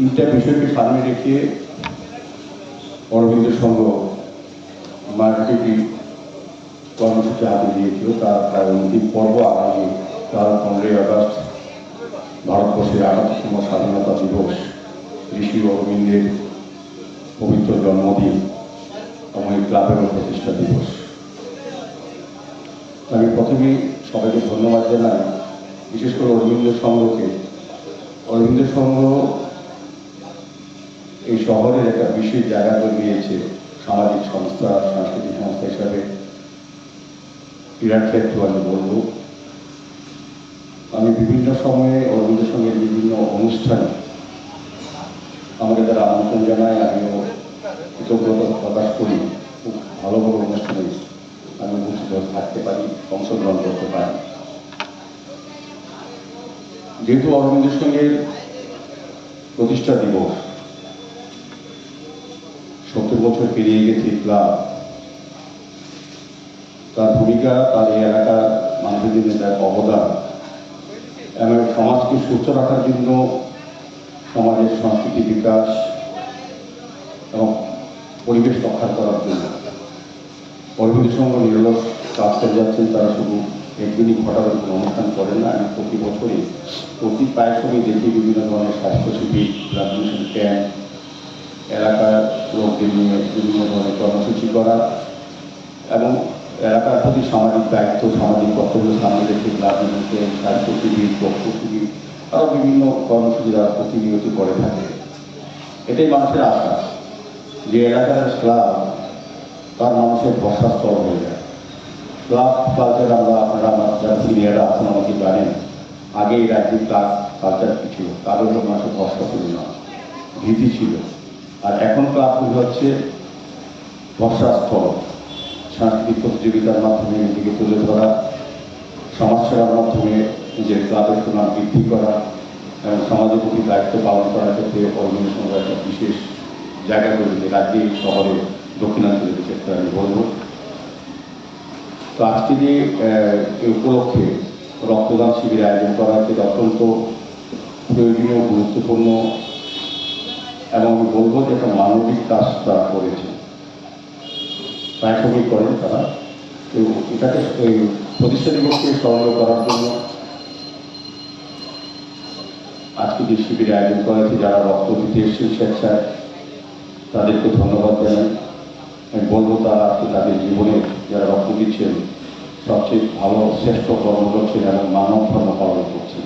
তিনটা বিষয়কে সামনে রেখে অরবিন্দ সংঘ মার্কেটিং কর্মসূচি হাতে দিয়েছিল তার প্রায় অন্তিম পর্ব আগামী তার পনেরোই আগস্ট ভারতবর্ষের আটাত্তম স্বাধীনতা দিবস। ঋষি অরবিন্দের পবিত্র জন্মদিন এবং এই ক্লাবেরও প্রতিষ্ঠা দিবস। আমি প্রথমেই সবাইকে ধন্যবাদ জানাই, বিশেষ করে অরবিন্দ সংঘকে। অরবিন্দ সংঘ এই শহরের একটা বিশেষ জায়গা করে নিয়েছে সামাজিক সংস্থা, সাংস্কৃতিক সংস্থা হিসাবে। ক্রীড়ার ক্ষেত্রে আমি বলব। আমি বিভিন্ন সময়ে অরবিন্দ সঙ্গে বিভিন্ন অনুষ্ঠানে আমাকে তারা আমন্ত্রণ জানায়, আমিও কৃতজ্ঞতা প্রকাশ করি। খুব ভালো ভালো অনুষ্ঠানে আমি উপস্থিত থাকতে পারি, অংশগ্রহণ করতে পারি। যেহেতু অরবিন্দ সঙ্গে প্রতিষ্ঠা দিবস বছর পেরিয়ে গেছে ক্লাব তার ভূমিকা তার এই এলাকার মানুষের জন্য তার অবদান। এবং সমাজকে সুস্থ রাখার জন্য সমাজের সংস্কৃতি বিকাশ এবং পরিবেশ রক্ষা করার জন্য। অরবিন্দ সংঘ নিরলস কাজ করে যাচ্ছেন, তারা শুধু একদিনই ঘটাবার কোনো অনুষ্ঠান করেন না প্রতি বছরই প্রতি প্রায় সময় দেখি বিভিন্ন ধরনের স্বাস্থ্য শিবির ক্যাম্প এলাকার লোকদের নিয়ে বিভিন্ন ধরনের কর্মসূচি করা এবং এলাকার প্রতি সামাজিক দায়িত্ব, সামাজিক কর্তব্য সামনে রেখে ব্লাড ডোনেশন ক্যাম্প স্বাস্থ্য শিবির রক্ত শিবির আরও বিভিন্ন কর্মসূচি তারা প্রতিনিয়ত করে থাকে। এটাই মানুষের আশা যে এলাকার ক্লাব তার মানুষের বসাস্থল হয়ে যায়। ক্লাব কালচার আমরা, আপনারা যারা সিনিয়ররা আছেন আমাকে জানেন আগে এই রাজ্যে ক্লাব কালচার কি ছিল, কারোর মানুষের ভরসা ছিল না, ভীতি ছিল। আর এখন ক্লাবগুলি হচ্ছে ভরসাস্থল সাংস্কৃতিক প্রতিযোগিতার মাধ্যমে নিজেকে তুলে ধরা, সমাজসেবার মাধ্যমে নিজের ক্লাবের সুনাম বৃদ্ধি করা, এবং সমাজের প্রতি দায়িত্ব পালন করার ক্ষেত্রে অর্গানাইজেশন একটা বিশেষ জায়গা করে দিতে রাজ্যে, শহরে দক্ষিণাঞ্চলে বিশেষ আমি বলব। তো আজকে যে উপলক্ষে রক্তদান শিবির আয়োজন করা হচ্ছে অত্যন্ত প্রয়োজনীয়, গুরুত্বপূর্ণ এবং বলব যে একটা মানবিক কাজ তারা করেছে। প্রায়শই করেন তারা। তো এটাকে এই প্রতিষ্ঠা দিবসকে স্মরণ করার জন্য আজকে যে শিবিরে আয়োজন করা হয়েছে, যারা রক্ত দিতে এসেছেন স্বেচ্ছায়, তাদেরকে ধন্যবাদ জানাই। আমি বলব তারা আজকে তাদের জীবনে যারা রক্ত দিচ্ছেন, সবচেয়ে ভালো, শ্রেষ্ঠ কর্ম করছেন এবং মানব ধর্ম পালন করছেন।